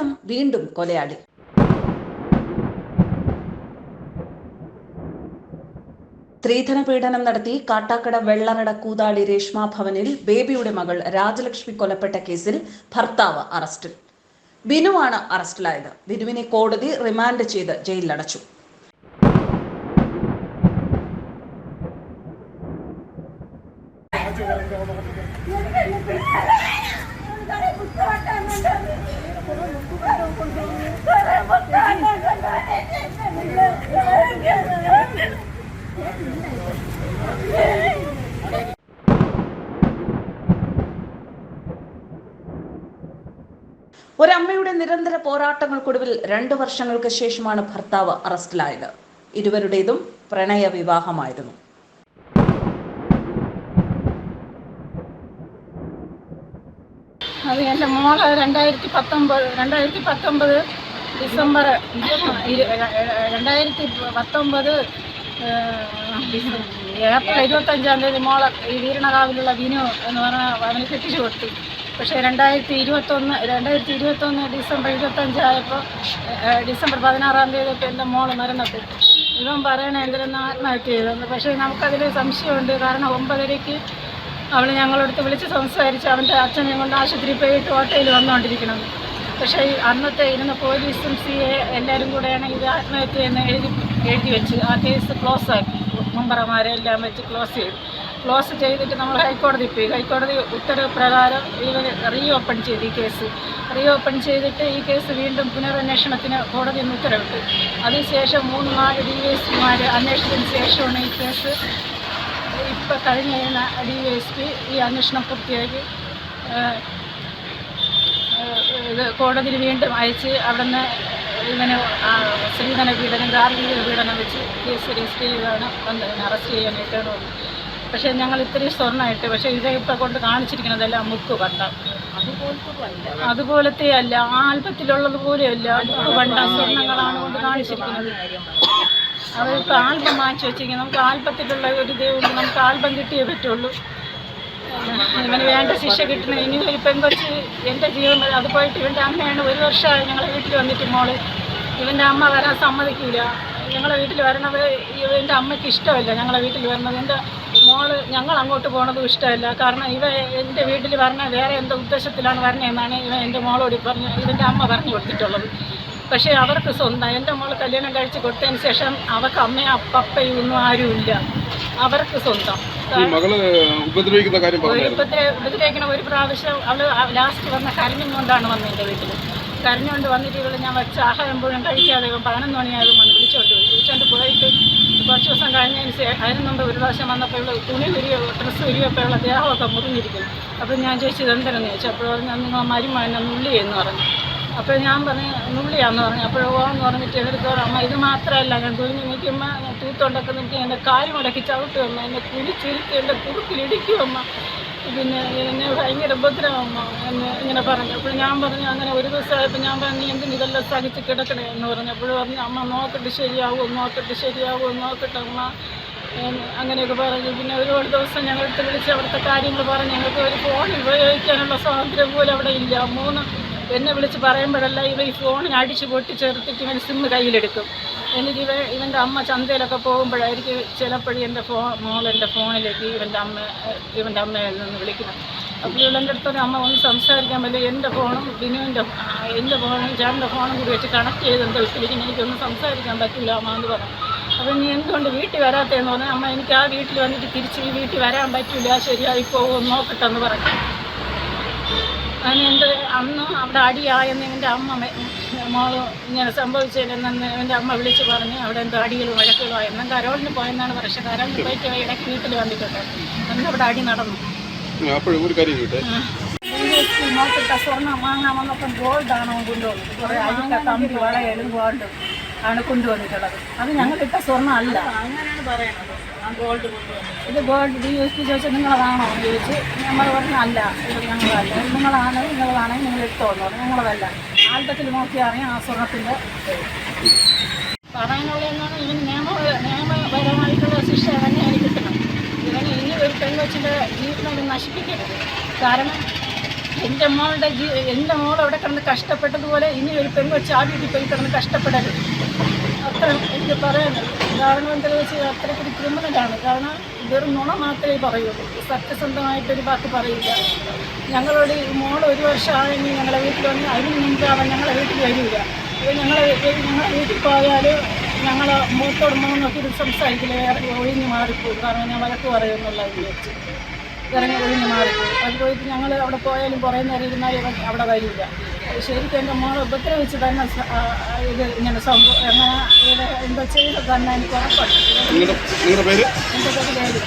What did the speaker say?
സ്ത്രീധനം വീണ്ടും കൊലയാളി സ്ത്രീധന പീഡനം നടത്തി കാട്ടാക്കട വെള്ളറട കൂതാളി രേഷ്മ ഭവനിൽ ബേബിയുടെ മകൾ രാജലക്ഷ്മി കൊലപ്പെട്ട കേസിൽ ഭർത്താവ് അറസ്റ്റിൽ ബിനുവാണ് അറസ്റ്റിലായത് ബിനുവിനെ കോടതി റിമാൻഡ് ചെയ്ത് ജയിലിലടച്ചു ഒരമ്മയുടെ നിരന്തര പോരാട്ടങ്ങൾക്കൊടുവിൽ രണ്ടു വർഷങ്ങൾക്ക് ശേഷമാണ് ഭർത്താവ് അറസ്റ്റിലായത്. ഇരുവരുടേതും പ്രണയ വിവാഹമായിരുന്നു അത് എന്റെ മോൾ രണ്ടായിരത്തി പത്തൊമ്പത് രണ്ടായിരത്തി പത്തൊമ്പത് ഡിസംബർ രണ്ടായിരത്തി പത്തൊമ്പത് ഏപ്രിൽ ഇരുപത്തഞ്ചാം തീയതി മോളെ ഈ വീരണകാവിലുള്ള വിനു എന്ന് പറഞ്ഞ അവന് കെട്ടിച്ചു കൊടുത്തു. പക്ഷേ രണ്ടായിരത്തി ഇരുപത്തൊന്ന് രണ്ടായിരത്തി ഇരുപത്തൊന്ന് ഡിസംബർ ഇരുപത്തഞ്ചായപ്പോൾ ഡിസംബർ പതിനാറാം തീയതി ഇപ്പോൾ എന്റെ മോൾ മരണപ്പെട്ടു. ഇവൻ പറയണ എന്തിനാത്മഹത്യ ആത്മഹത്യ പക്ഷേ നമുക്കതിൽ സംശയമുണ്ട്. കാരണം ഒമ്പതരയ്ക്ക് അവൾ ഞങ്ങളടുത്ത് വിളിച്ച് സംസാരിച്ച് അവന്റെ അച്ഛൻ കൊണ്ട് ആശുപത്രിയിൽ പോയിട്ട് ഓട്ടോയിൽ വന്നുകൊണ്ടിരിക്കണം പക്ഷേ അന്നത്തെ ഇരുന്ന പോലീസും സി എ എല്ലാവരും കൂടെയാണ് ഇത് ആത്മഹത്യ എന്ന് എഴുതി എഴുതി വെച്ച് ആ കേസ് ക്ലോസ് ആക്കി. മെമ്പർമാരെ എല്ലാം വെച്ച് ക്ലോസ് ചെയ്തു. ക്ലോസ് ചെയ്തിട്ട് നമ്മൾ ഹൈക്കോടതി പോയി. ഹൈക്കോടതി ഉത്തരവ് പ്രകാരം ഇവർ റീ ഓപ്പൺ ചെയ്തു ഈ കേസ്. റീ ഓപ്പൺ ചെയ്തിട്ട് ഈ കേസ് വീണ്ടും പുനരന്വേഷണത്തിന് കോടതി ഉത്തരവിട്ടു. അതിനുശേഷം മൂന്ന് നാല് ഡി എസ് പിമാർ അന്വേഷിച്ചതിന് ശേഷമാണ് ഈ കേസ് ഇപ്പം കഴിഞ്ഞ ഡി എസ് പി ഈ അന്വേഷണം പൂർത്തിയാക്കി. ഇത് കോടതിയിൽ വീണ്ടും അയച്ച് അവിടുന്ന് നിന്ന് ആ സ്ത്രീധന പീഡനം ഗാർഹിക പീഡനം വെച്ച് കേസ് രജിസ്റ്റർ ചെയ്താണ് വന്ന് അറസ്റ്റ് ചെയ്യാനായിട്ട് വന്നത് പക്ഷേ ഞങ്ങൾ ഇത്രയും സ്വർണമായിട്ട് പക്ഷേ ഇത് ഇപ്പം കൊണ്ട് കാണിച്ചിരിക്കുന്നതെല്ലാം മുക്ക് പണ്ടം. അതുപോലത്തെ അല്ല ആൽബത്തിലുള്ളത് പോലെയല്ല മുക്ക് പണ്ടം സ്വർണങ്ങളാണ് കൊണ്ട് കാണിച്ചിരിക്കുന്നത്. അവരിപ്പോൾ ആൽബം വാങ്ങിച്ചു വെച്ചിരിക്കുന്നു നമുക്ക് ആൽബത്തിലുള്ള ഒരു ഉള്ളൂ. നമുക്ക് ആൽബം കിട്ടിയേ പറ്റുള്ളൂ. ഇവന് വേണ്ട ശിക്ഷ കിട്ടുന്ന ഇനി ഒരു പെൺകൊച്ച് എന്റെ ജീവൻ അത് പോയിട്ട് ഇവന്റെ അമ്മയാണ് ഒരു വർഷമായി ഞങ്ങളെ വീട്ടിൽ വന്നിട്ട് മോൾ. ഇവന്റെ അമ്മ വരാൻ സമ്മതിക്കില്ല ഞങ്ങളെ വീട്ടിൽ വരണത് ഇവന്റെ അമ്മയ്ക്ക് ഇഷ്ടമല്ല ഞങ്ങളെ വീട്ടിൽ വരണത്. എന്റെ മോൾ ഞങ്ങൾ അങ്ങോട്ട് പോണതും ഇഷ്ടമല്ല. കാരണം ഇവ എന്റെ വീട്ടിൽ വരണ വേറെ എന്തോ ഉദ്ദേശത്തിലാണ് വരണതെന്നാണ് ഇവ എന്റെ മോളോട് പറഞ്ഞ് ഇവന്റെ അമ്മ പറഞ്ഞു കൊടുത്തിട്ടുള്ളത്. പക്ഷേ അവർക്ക് സ്വന്തം എന്റെ മോൾ കല്യാണം കഴിച്ച് കൊടുത്തതിന് ശേഷം അവർക്ക് അമ്മയും അപ്പയും ഒന്നും ആരുമില്ല. അവർക്ക് സ്വന്തം. ഉപദ്രവിക്കുന്ന കാര്യം ഉപദ്രവിക്കണ ഒരു പ്രാവശ്യം അവൾ ലാസ്റ്റ് വന്ന കരഞ്ഞുകൊണ്ടാണ് വന്നത് എന്റെ വീട്ടിൽ കരഞ്ഞുകൊണ്ട് വന്നിട്ട് ഇവൾ ഞാൻ വെച്ച ആഹാരം പോലും കഴിക്കാതെ പതിനൊന്ന് മണിയായതും വന്ന് വിളിച്ചോണ്ട് പോയി. വിളിച്ചോണ്ട് പോയിട്ട് കുറച്ച് ദിവസം കഴിഞ്ഞതിന് ശേഷം അതിന് മുമ്പ് ഒരു പ്രാവശ്യം വന്നപ്പോൾ ഇവൾ തുണി ഉരിയോ ഡ്രസ്സ് ഉരിയപ്പോൾ ഉള്ള ദേഹമൊക്കെ മുറിഞ്ഞിരിക്കുന്നു. അപ്പം ഞാൻ ചോദിച്ചത് എന്തെന്ന് ചോദിച്ചു. അപ്പോൾ പറഞ്ഞു നിങ്ങൾ മരുമ എന്നെ നുള്ളി എന്ന് പറഞ്ഞു. അപ്പോൾ ഞാൻ പറഞ്ഞു നുള്ളിയാന്ന് പറഞ്ഞു. അപ്പോൾ എന്ന് പറഞ്ഞിട്ട് എടുത്തോളം അമ്മ ഇത് മാത്രമല്ല ഞാൻ കുഞ്ഞു നിൽക്കുമ്പോൾ തൂത്തുണ്ടൊക്കെ നിൽക്കി എന്റെ കാൽ മുടക്കി ചവിട്ടും അമ്മ. എന്നെ കുഴിച്ചിരുത്തി എന്റെ കുറുക്കിലിടിക്കും അമ്മ. പിന്നെ എന്നെ ഭയങ്കര ഉപദ്രവമ്മ എന്ന് ഇങ്ങനെ പറഞ്ഞു. അപ്പോൾ ഞാൻ പറഞ്ഞു അങ്ങനെ ഒരു ദിവസമായപ്പോൾ ഞാൻ പറഞ്ഞു എന്തിന് ഇതെല്ലാം സഹിച്ച് കിടക്കണേ? എന്ന് പറഞ്ഞു. അപ്പോൾ പറഞ്ഞു അമ്മ നോക്കട്ടെ ശരിയാവും? നോക്കട്ടെ ശരിയാവും? നോക്കട്ടെ അമ്മ. അങ്ങനെയൊക്കെ പറഞ്ഞു. പിന്നെ ഒരുപാട് ദിവസം ഞങ്ങളടുത്ത് വിളിച്ച് അവിടുത്തെ കാര്യങ്ങൾ പറഞ്ഞു ഞങ്ങൾക്ക് ഒരു ഫോൺ ഉപയോഗിക്കാനുള്ള സ്വാതന്ത്ര്യം പോലും അവിടെ ഇല്ല. മൂന്ന് എന്നെ വിളിച്ച് പറയുമ്പോഴല്ല ഇവ ഈ ഫോണിന് അടിച്ച് പൊട്ടി ചേർത്തിട്ട് ഇവൻ സിമ്മ് കയ്യിലെടുക്കും. എന്നിട്ട് ഇവ ഇവന്റെ അമ്മ ചന്തയിലൊക്കെ പോകുമ്പോഴായിരിക്കും ചിലപ്പോഴും എന്റെ ഫോൺ മോൾ എന്റെ ഫോണിലേക്ക് ഇവന്റെ അമ്മ ഇവന്റെ അമ്മയിൽ നിന്ന് വിളിക്കണം അപ്പോൾ ഇവളെന്റെ അടുത്തൊരു അമ്മ ഒന്ന് സംസാരിക്കാൻ പറ്റില്ല എന്റെ ഫോണും ബിനുവിന്റെ എന്റെ ഫോണും ചേട്ടന്റെ ഫോണും കൂടി വെച്ച് കണക്ട് ചെയ്ത് എന്തോ വിളിച്ചിരിക്കുന്നത് എനിക്കൊന്നും സംസാരിക്കാൻ പറ്റില്ല അമ്മ എന്ന് പറഞ്ഞു. അപ്പോൾ നീ എന്തുകൊണ്ട് വീട്ടിൽ വരാത്തതെന്ന് പറഞ്ഞാൽ അമ്മ എനിക്ക് ആ വീട്ടിൽ വന്നിട്ട് തിരിച്ച് ഈ വീട്ടിൽ വരാൻ പറ്റില്ല ശരിയായി പോകും നോക്കട്ടെ എന്ന് പറഞ്ഞു. അതിന് എന്റെ അന്ന് അവിടെ അടിയായെന്ന് എന്റെ അമ്മ മെ- മോൾ ഇങ്ങനെ സംഭവിച്ചതിലെന്ന് എന്റെ അമ്മ വിളിച്ച് പറഞ്ഞ് അവിടെ എന്തോ അടികളും വഴക്കുകളോ എന്നും കരോളിന് പോയെന്നാണ് പക്ഷേ കരോളിന് പോയിട്ട് ഇടയ്ക്ക് വീട്ടിൽ വന്നിട്ടുണ്ട്. അന്ന് അവിടെ അടി നടന്നു. നോക്കിട്ട സ്വർണം വാങ്ങാൻ വന്നപ്പം ഗോൾഡാണ് അവൻ കൊണ്ടുവന്നത്? കുറേ അഴുക്ക കമ്പി വളയലും ഗോൾഡ് ആണ് കൊണ്ടുവന്നിട്ടുള്ളത്. അത് ഞങ്ങളിട്ട സ്വർണം അല്ല അങ്ങനെയാണ് പറയണത്. ആ ഇത് ഗോൾഡ് ഇത് യൂസ് ചോദിച്ചാൽ നിങ്ങളതാണോ? എന്ന് ചോദിച്ച് നമ്മൾ പറഞ്ഞു അല്ല ഞങ്ങളല്ല നിങ്ങളാണ് നിങ്ങളാണെങ്കിൽ നിങ്ങൾ എടുത്തോളൂ. ഞങ്ങളതല്ല. ആൽബത്തിൽ നോക്കിയാണെങ്കിൽ ആ സ്വർണത്തിന്റെ പറയാനുള്ളതെന്നാണ് ഇവന് നിയമ നിയമപരമായിട്ടുള്ള ശിക്ഷ തന്നെ ഇവന് ഇനി ഒരു പെൺകൊച്ചിന്റെ ജീവിതം നശിപ്പിക്കരുത്. കാരണം എന്റെ മോളുടെ ജീ എന്റെ മോൾ അവിടെ കിടന്ന് കഷ്ടപ്പെട്ടതുപോലെ ഇനി ഒരു പെൺകൊച്ച് ആ വീട്ടിൽ പോയി കിടന്ന് കഷ്ടപ്പെടരുത്. അത്ര എനിക്ക് പറയാനുള്ളൂ. കാരണം എന്താണെന്ന് വെച്ചാൽ അത്രയ്ക്കൊരു ക്രിമിനലാണ് കാരണം വെറും നുണ മാത്രമേ പറയുള്ളൂ. സത്യസന്ധമായിട്ടൊരു വാക്ക് പറയില്ല. ഞങ്ങളോട് മോൾ ഒരു വർഷമായെങ്കിൽ ഞങ്ങളുടെ വീട്ടിൽ വന്ന് അതിന് മുമ്പ് അവൻ ഞങ്ങളെ വീട്ടിൽ വരില്ല. അപ്പോൾ ഞങ്ങളെ ഞങ്ങളെ വീട്ടിൽ പോയാൽ ഞങ്ങൾ മൂത്തോടുമ്പോൾ നോക്കി ഇത് സംസാരിക്കില്ല വേറെ ഒഴിഞ്ഞ് മാറിപ്പോകും. കാരണം ഞാൻ വഴക്ക് പറയുമെന്നുള്ള വിചാരിച്ചു. ഇറങ്ങി ഒഴിഞ്ഞ് മാറി. അത് പോയിട്ട് ഞങ്ങൾ അവിടെ പോയാലും കുറേ നേരം ഇരുന്നാൽ ഇവൻ അവിടെ വരില്ല. ശരിക്കും എന്റെ മോളെ ഉപദ്രവിച്ച് തന്നെ ഇത് ഇങ്ങനെ സംഭവം എന്താ ഇത് എന്തോ ചെയ്ത് തന്നെ എനിക്ക് ഉറപ്പുണ്ട്. എന്റെ പേര്?